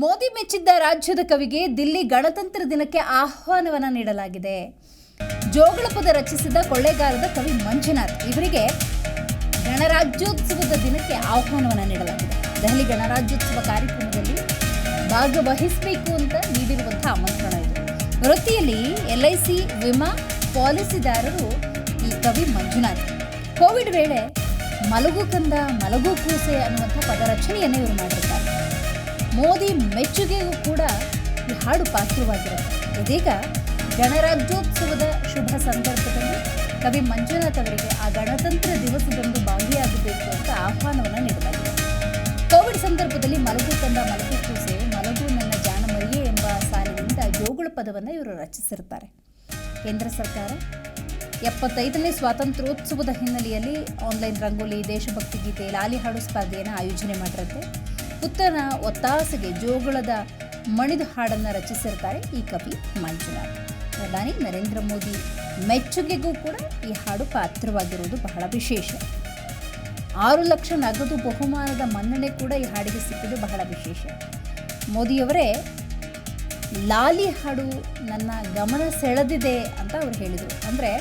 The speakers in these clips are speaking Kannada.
ಮೋದಿ ಮೆಚ್ಚಿದ್ದ ರಾಜ್ಯದ ಕವಿಗೆ ದಿಲ್ಲಿ ಗಣತಂತ್ರ ದಿನಕ್ಕೆ ಆಹ್ವಾನವನ್ನ ನೀಡಲಾಗಿದೆ. ಜೋಗಳ ಪದ ರಚಿಸಿದ ಕೊಳ್ಳೇಗಾಲದ ಕವಿ ಮಂಜುನಾಥ್ ಇವರಿಗೆ ಗಣರಾಜ್ಯೋತ್ಸವದ ದಿನಕ್ಕೆ ಆಹ್ವಾನವನ್ನ ನೀಡಲಾಗಿದೆ. ದೆಹಲಿ ಗಣರಾಜ್ಯೋತ್ಸವ ಕಾರ್ಯಕ್ರಮದಲ್ಲಿ ಭಾಗವಹಿಸಬೇಕು ಅಂತ ನೀಡಿರುವಂತಹ ಆಮಂತ್ರಣ ಇದು. ವೃತ್ತಿಯಲ್ಲಿ ಎಲ್ಐಸಿ ವಿಮಾ ಪಾಲಿಸಿದಾರರು ಈ ಕವಿ ಮಂಜುನಾಥ್. ಕೋವಿಡ್ ವೇಳೆ ಮಲಗು ಕಂದ ಮಲಗು ಕೂಸೆ ಅನ್ನುವಂಥ ಪದರಚನೆಯನ್ನು ಇವರು ಮಾಡಿರ್ತಾರೆ. ಮೋದಿ ಮೆಚ್ಚುಗೆಗೂ ಕೂಡ ಈ ಹಾಡು ಪಾತ್ರವಾಗಿರುತ್ತೆ. ಇದೀಗ ಗಣರಾಜ್ಯೋತ್ಸವದ ಶುಭ ಸಂದರ್ಭದಲ್ಲಿ ಕವಿ ಮಂಜುನಾಥ್ ಅವರಿಗೆ ಆ ಗಣತಂತ್ರ ದಿವಸದಂದು ಭಾಗಿಯಾಗಬೇಕು ಅಂತ ಆಹ್ವಾನವನ್ನು ನೀಡಲಾಗಿದೆ. ಕೋವಿಡ್ ಸಂದರ್ಭದಲ್ಲಿ ಮಲಗು ತಂದ ಮಲಗು ಕೂಸೆ ಮಲಗು ನನ್ನ ಜಾನಮರಿಯೇ ಎಂಬ ಸಾಲಿನಿಂದ ಜೋಗುಳ ಪದವನ್ನು ಇವರು ರಚಿಸಿರುತ್ತಾರೆ. ಕೇಂದ್ರ ಸರ್ಕಾರ ಎಪ್ಪತ್ತೈದನೇ ಸ್ವಾತಂತ್ರ್ಯೋತ್ಸವದ ಹಿನ್ನೆಲೆಯಲ್ಲಿ ಆನ್ಲೈನ್ ರಂಗೋಲಿ, ದೇಶಭಕ್ತಿ ಗೀತೆ ಲಾಲಿ ಹಾಡು ಸ್ಪರ್ಧೆಯನ್ನು ಆಯೋಜನೆ ಮಾಡಿರುತ್ತೆ. ಪುತ್ತನ ಒತ್ತಾಸೆಗೆ ಜೋಗುಳದ ಮಣಿದು ಹಾಡನ್ನು ರಚಿಸಿರ್ತಾರೆ ಈ ಕವಿ ಮಂಜುನಾಥ್. ಪ್ರಧಾನಿ ನರೇಂದ್ರ ಮೋದಿ ಮೆಚ್ಚುಗೆಗೂ ಕೂಡ ಈ ಹಾಡು ಪಾತ್ರವಾಗಿರುವುದು ಬಹಳ ವಿಶೇಷ. ಆರು ಲಕ್ಷ ನಗದು ಬಹುಮಾನದ ಮನ್ನಣೆ ಕೂಡ ಈ ಹಾಡಿಗೆ ಸಿಕ್ಕಿದ್ದು ಬಹಳ ವಿಶೇಷ. ಮೋದಿಯವರೇ, ಲಾಲಿ ಹಾಡು ನನ್ನ ಗಮನ ಸೆಳೆದಿದೆ ಅಂತ ಅವರು ಹೇಳಿದರು. ಅಂದರೆ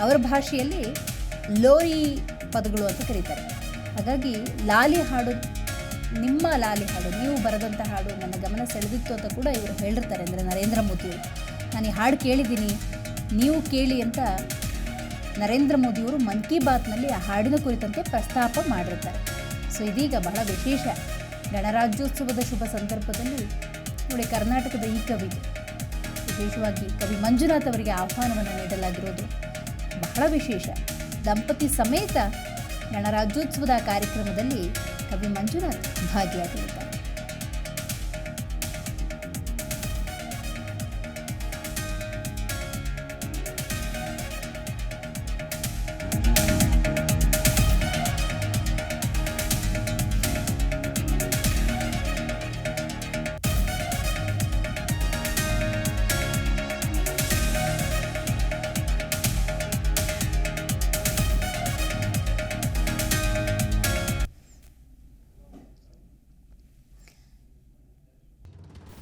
ಅವರ ಭಾಷೆಯಲ್ಲಿ ಲೋರಿ ಪದಗಳು ಅಂತ ಕರೀತಾರೆ. ಹಾಗಾಗಿ ಲಾಲಿ ಹಾಡು ನಿಮ್ಮ ಲಾಲಿ ಹಾಡು, ನೀವು ಬರೆದಂಥ ಹಾಡು ನನ್ನ ಗಮನ ಸೆಳೆದಿತ್ತು ಅಂತ ಕೂಡ ಇವರು ಹೇಳಿರ್ತಾರೆ ಅಂದರೆ ನರೇಂದ್ರ ಮೋದಿಯವರು ನಾನು ಈ ಹಾಡು ಕೇಳಿದ್ದೀನಿ, ನೀವು ಕೇಳಿ ಅಂತ ನರೇಂದ್ರ ಮೋದಿಯವರು ಮನ್ ಕಿ ಬಾತ್ನಲ್ಲಿ ಆ ಹಾಡಿನ ಕುರಿತಂತೆ ಪ್ರಸ್ತಾಪ ಮಾಡಿರ್ತಾರೆ. ಸೊ ಇದೀಗ ಬಹಳ ವಿಶೇಷ. ಗಣರಾಜ್ಯೋತ್ಸವದ ಶುಭ ಸಂದರ್ಭದಲ್ಲಿ ನೋಡಿ ಕರ್ನಾಟಕದ ಈ ಕವಿಗೆ ವಿಶೇಷವಾಗಿ ಕವಿ ಮಂಜುನಾಥ್ ಅವರಿಗೆ ಆಹ್ವಾನವನ್ನು ನೀಡಲಾಗಿರೋದು ಬಹಳ ವಿಶೇಷ. ದಂಪತಿ ಸಮೇತ ಗಣರಾಜ್ಯೋತ್ಸವದ ಕಾರ್ಯಕ್ರಮದಲ್ಲಿ ಕವಿ ಮಂಜುನಾಥ್ ಭಾಗಿಯಾಗಲಿದ್ದಾರೆ.